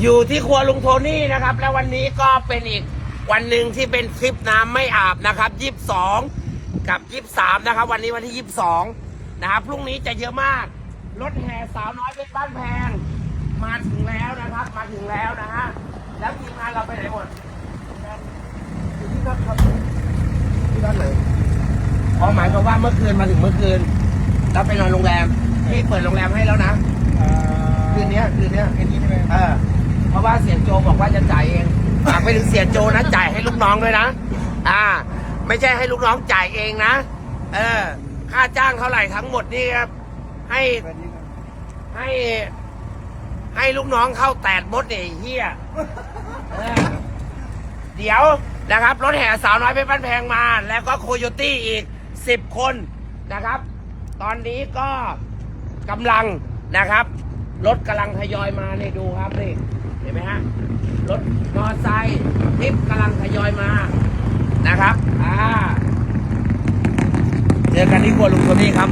อยู่ที่ครัวลุงโทนี่นะครับ แล้ววันนี้ก็เป็นอีกวันหนึ่งที่เป็นทริปน้ำไม่อาบนะครับยี่สิบสองกับยี่สิบสามนะครับ วันนี้วันที่ยี่สิบสองนะครับพรุ่งนี้จะเยอะมาก รถแห่สาวน้อยเป็นบ้านแพง มาถึงแล้วนะครับ มาถึงแล้วนะฮะแล้วทีมงานเราไปไหนหมดอยู่ที่นั่นครับที่ด้านไหนอ๋อหมายความว่าเมื่อคืนมาถึงเมื่อคืนแล้วไปนอนโรงแรมพี่เปิดโรงแรมให้แล้วนะอ่าคืนเนี้ยคืนเนี้ยคืนนี้ใช่ไหมเออเพราะว่าเสียโจบอก ว่าจะจ่ายเองฝากไปถึงเสียโจนะจ่ายให้ลูกน้องด้วยนะ อ่า ไม่ใช่ให้ลูกน้องจ่ายเองนะ เออ ค่าจ้างเท่าไหร่ทั้งหมดนี่ครับ ให้ให้ ให้ลูกน้องเข้าแตดมดเนี่ยไอ้เฮียเออเดี๋ยวนะครับ รถแห่สาวน้อยเพชรบ้านแพงมา แล้วก็โคโยตี้อีกสิบคนนะครับ ตอนนี้ก็กำลังนะครับ รถกำลังทยอยมาเนี่ยดูครับนี่เห็นไหมฮะรถมอเตอร์ไซค์ทิปกำลังทยอยมานะครับอ่าเจอกันที่ครัวลุงโทนี่ครับ